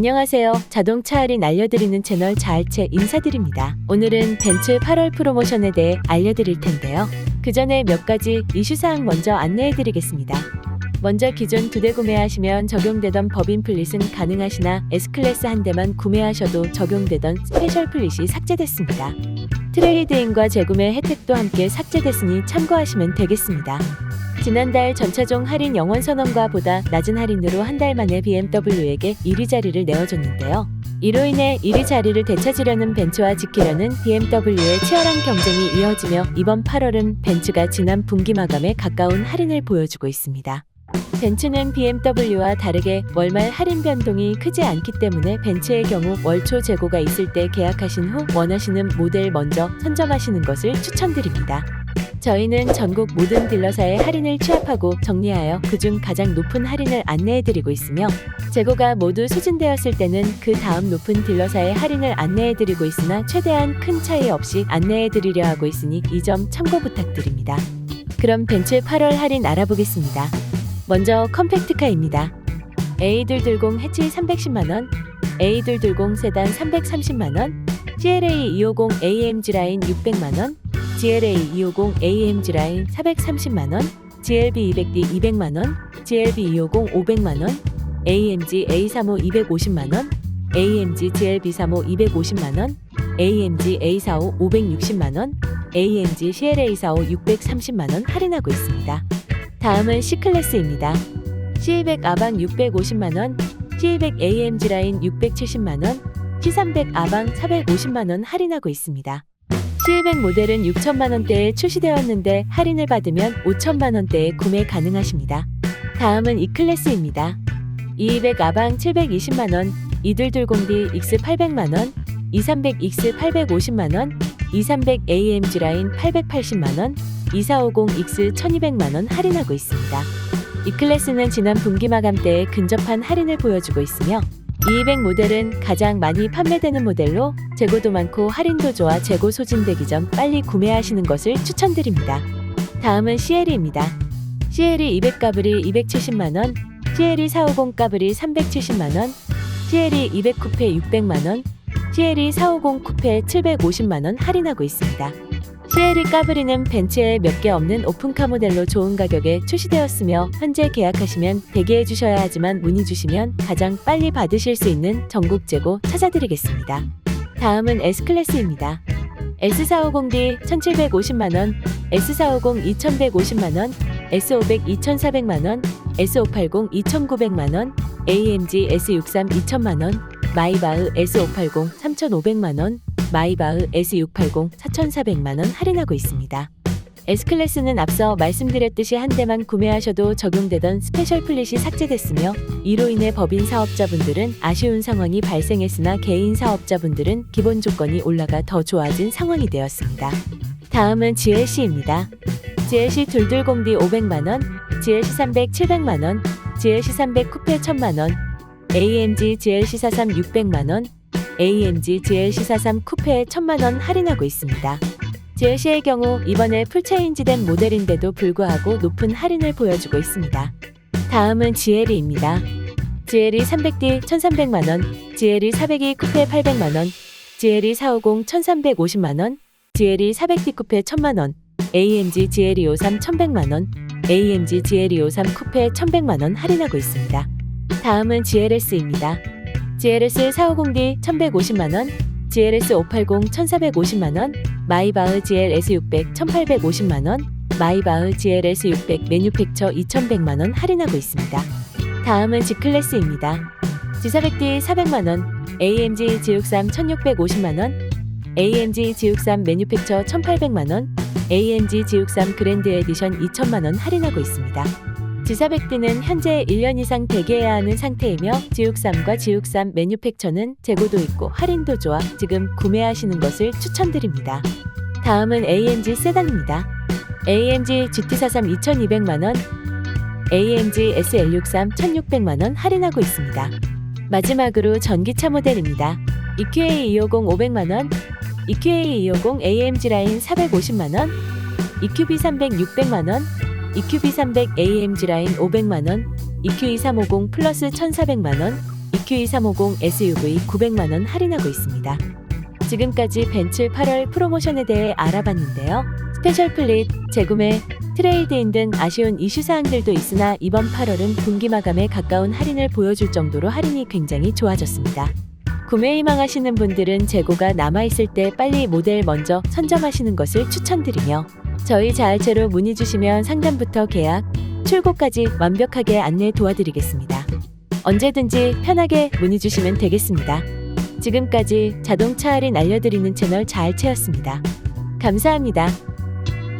안녕하세요. 자동차 할인 알려드리는 채널 자알체 인사드립니다. 오늘은 벤츠 8월 프로모션에 대해 알려드릴 텐데요. 그 전에 몇 가지 이슈사항 먼저 안내해드리겠습니다. 먼저 기존 두 대 구매하시면 적용되던 법인 플릿은 가능하시나 S클래스 한 대만 구매하셔도 적용되던 스페셜 플릿이 삭제됐습니다. 트레이드인과 재구매 혜택도 함께 삭제됐으니 참고하시면 되겠습니다. 지난달 전차종 할인 영원 선언과 보다 낮은 할인으로 한 달 만에 BMW에게 1위 자리를 내어줬는데요. 이로 인해 1위 자리를 되찾으려는 벤츠와 지키려는 BMW의 치열한 경쟁이 이어지며 이번 8월은 벤츠가 지난 분기 마감에 가까운 할인을 보여주고 있습니다. 벤츠는 BMW와 다르게 월말 할인 변동이 크지 않기 때문에 벤츠의 경우 월초 재고가 있을 때 계약하신 후 원하시는 모델 먼저 선점하시는 것을 추천드립니다. 저희는 전국 모든 딜러사의 할인을 취합하고 정리하여 그중 가장 높은 할인을 안내해드리고 있으며 재고가 모두 소진되었을 때는 그 다음 높은 딜러사의 할인을 안내해드리고 있으나 최대한 큰 차이 없이 안내해드리려 하고 있으니 이 점 참고 부탁드립니다. 그럼 벤츠 8월 할인 알아보겠습니다. 먼저 컴팩트카입니다. A220 해치 310만원, A220 세단 330만원, CLA 250 AMG 라인 600만원, GLA 250 AMG 라인 430만원, GLB 200D 200만원, GLB 250 500만원, AMG A35 250만원, AMG GLB 35 250만원, AMG A45 560만원, AMG CLA 45 630만원 할인하고 있습니다. 다음은 C클래스입니다. C200 아방 650만원, C200 AMG 라인 670만원, C300 아방 450만원 할인하고 있습니다. C200 모델은 6천만 원대에 출시되었는데 할인을 받으면 5천만 원대에 구매 가능하십니다. 다음은 E클래스입니다. 200 아방 720만원, 2220D X 800만 원, 230 X 850만 원, 230 AMG 라인 880만 원, 2450 X 1200만 원 할인하고 있습니다. 이 클래스는 지난 분기 마감 때에 근접한 할인을 보여주고 있으며 200 모델은 가장 많이 판매되는 모델로 재고도 많고 할인도 좋아 재고 소진되기 전 빨리 구매하시는 것을 추천드립니다. 다음은 CLE입니다. CLE 200 까브리 270만원, CLE 450 까브리 370만원, CLE 200 쿠페 600만원, CLE 450 쿠페 750만원 할인하고 있습니다. CLE 까브리는 벤츠에 몇 개 없는 오픈카 모델로 좋은 가격에 출시되었으며 현재 계약하시면 대기해 주셔야 하지만 문의 주시면 가장 빨리 받으실 수 있는 전국 재고 찾아드리겠습니다. 다음은 S클래스입니다. S450D 1750만원, S450 2150만원, S500 2400만원, S580 2900만원, AMG S63 2000만원, 마이바흐 S580 3500만원, 마이바흐 S680 4,400만 원 할인하고 있습니다. S클래스는 앞서 말씀드렸듯이 한 대만 구매하셔도 적용되던 스페셜 플릿이 삭제됐으며 이로 인해 법인 사업자분들은 아쉬운 상황이 발생했으나 개인 사업자분들은 기본 조건이 올라가 더 좋아진 상황이 되었습니다. 다음은 GLC입니다. GLC 둘둘공디 500만원, GLC 300 700만원, GLC 300 쿠페 1000만원, AMG GLC 43 600만원, AMG GLC43 쿠페에 1000만원 할인하고 있습니다. GLC의 경우 이번에 풀체인지된 모델인데도 불구하고 높은 할인을 보여주고 있습니다. 다음은 GLE입니다. GLE 300D 1300만 원, GLE 402 쿠페 800만 원, GLE 450 1350만 원, GLE 400D 쿠페 1000만 원, AMG GLE 53 1100만 원, AMG GLE 53 쿠페 1100만 원 할인하고 있습니다. 다음은 GLS입니다. GLS 450D 1150만원, GLS 580 1450만원, 마이바흐 GLS 600 1850만원, 마이바흐 GLS 600 매뉴팩처 2100만원 할인하고 있습니다. 다음은 G클래스입니다. G400D 400만원, AMG G63 1650만원, AMG G63 매뉴팩처 1800만원, AMG G63 그랜드 에디션 2000만원 할인하고 있습니다. G400D는 현재 1년 이상 대기해야 하는 상태이며 G63과 G63 매뉴팩처는 재고도 있고 할인도 좋아 지금 구매하시는 것을 추천드립니다. 다음은 AMG 세단입니다. AMG GT43 2200만원, AMG SL63 1600만원 할인하고 있습니다. 마지막으로 전기차 모델입니다. EQA 250 500만원, EQA 250 AMG 라인 450만원, EQB 300 600만원, EQB 300 AMG 라인 500만원, EQ2350 플러스 1400만원, EQ2350 SUV 900만원 할인하고 있습니다. 지금까지 벤츠 8월 프로모션에 대해 알아봤는데요. 스페셜 플릿, 재구매, 트레이드인 등 아쉬운 이슈 사항들도 있으나 이번 8월은 분기 마감에 가까운 할인을 보여줄 정도로 할인이 굉장히 좋아졌습니다. 구매 희망하시는 분들은 재고가 남아있을 때 빨리 모델 먼저 선점하시는 것을 추천드리며 저희 자활체로 문의 주시면 상담부터 계약, 출고까지 완벽하게 안내 도와드리겠습니다. 언제든지 편하게 문의 주시면 되겠습니다. 지금까지 자동차 할인 알려드리는 채널 자활체였습니다. 감사합니다.